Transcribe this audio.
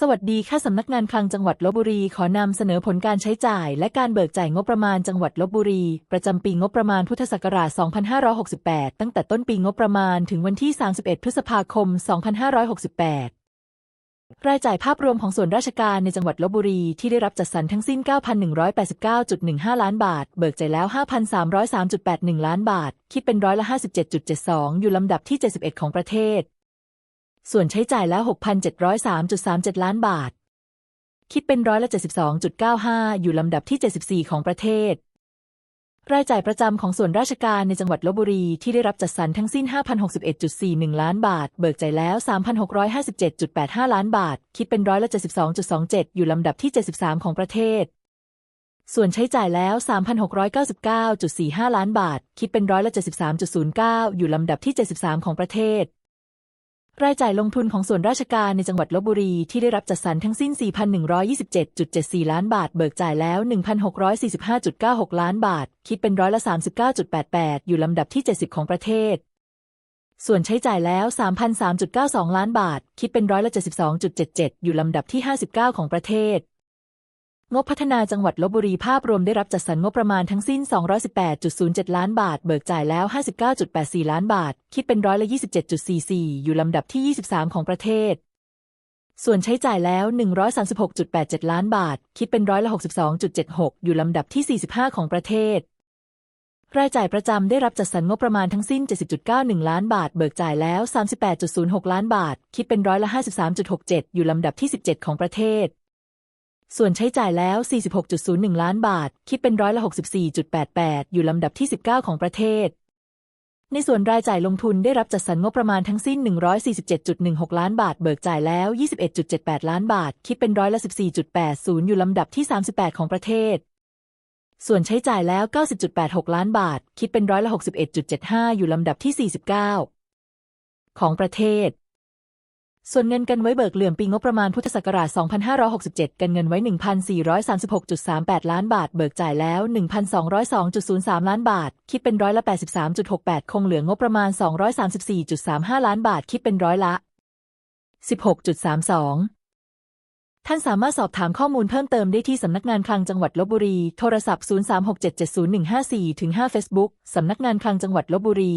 สวัสดีค่ะสำนักงานคลังจังหวัดลบบุรี ขอนำเสนอผลการใช้จ่าย และการเบิกจ่ายงบประมาณจังหวัดลบบุรี ประจำปีงบประมาณพุทธศักราช 2568 ตั้งแต่ต้นปีงบประมาณถึงวันที่ 31 พฤษภาคม 2568รายจ่ายภาพรวมของส่วนราชการในจังหวัดลบบุรีที่ได้รับจัดสรรทั้งสิ้น 9,189.15 ล้านบาท เบิกจ่ายแล้ว 5,303.81 ล้านบาท คิดเป็นร้อยละ 57.72 อยู่ลำดับที่ 71 ของประเทศ ส่วนใช้จ่ายแล้ว 6,703.37 ล้านบาท คิดเป็นร้อยละ 72.95 อยู่ลำดับที่ 74 ของประเทศ รายจ่ายประจำของส่วนราชการในจังหวัดลบบุรีที่ได้รับจัดสรรทั้งสิ้น 5,061.41 ล้านบาท เบิกจ่ายแล้ว 3,657.85 ล้านบาท คิดเป็นร้อยละ 72.27 อยู่ลำดับที่ 73 ของประเทศส่วนใช้จ่ายแล้ว 3,699.45 ล้านบาท คิดเป็นร้อยละ 73.09 อยู่ลำดับที่ 73 ของประเทศ รายจ่ายลงทุนของส่วนราชการในจังหวัดลบบุรีที่ได้รับจัดสรรทั้งสิ้น 4,127.74 ล้านบาท เบิกจ่ายแล้ว 1,645.96 ล้านบาท คิดเป็นร้อยละ 39.88 อยู่ลำดับที่ 70 ของประเทศ ส่วนใช้จ่ายแล้ว 3,003.92 ล้านบาท คิดเป็นร้อยละ 72.77 อยู่ลำดับที่ 59 ของประเทศ งบพัฒนาจังหวัดลบบุรีภาพรวมได้รับจัดสรรงบประมาณทั้งสิ้น 218.07 ล้านบาท เบิกจ่ายแล้ว 59.84 ล้านบาท คิดเป็นร้อยละ 27.44 อยู่ลำดับที่ 23 ของประเทศ ส่วนใช้จ่ายแล้ว 136.87 ล้านบาท คิดเป็นร้อยละ 62.76 อยู่ลำดับที่ 45 ของประเทศ รายจ่ายประจำได้รับจัดสรรงบประมาณทั้งสิ้น 70.91 ล้านบาท เบิกจ่ายแล้ว 38.06 ล้านบาท คิดเป็นร้อยละ 53.67 อยู่ลำดับที่ 17 ของประเทศ ส่วนใช้จ่ายแล้ว 46.01 ล้านบาท คิดเป็นร้อยละ 64.88 อยู่ลำดับที่ 19 ของประเทศ ในส่วนรายจ่ายลงทุนได้รับจัดสรรงบประมาณทั้งสิ้น 147.16 ล้านบาท เบิกจ่ายแล้ว 21.78 ล้านบาท คิดเป็นร้อยละ 14.80 อยู่ลำดับที่ 38 ของประเทศ ส่วนใช้จ่ายแล้ว 90.86 ล้านบาท คิดเป็นร้อยละ 61.75 อยู่ลำดับที่ 49 ของประเทศ ส่วนเงินกันไว้เบิกเหลื่อมปีงบประมาณพุทธศักราช 2567 กันเงินไว้ 1,436.38 ล้านบาท เบิกจ่ายแล้ว 1,202.03 ล้านบาท คิดเป็นร้อยละ 83.68 คงเหลืองบประมาณ 234.35 ล้านบาท คิดเป็นร้อยละ 16.32 ท่านสามารถสอบถามข้อมูลเพิ่มเติมได้ที่สำนักงานคลังจังหวัดลบบุรี โทรศัพท์ 036770154 5 Facebook สำนักงานคลังจังหวัดลบบุรี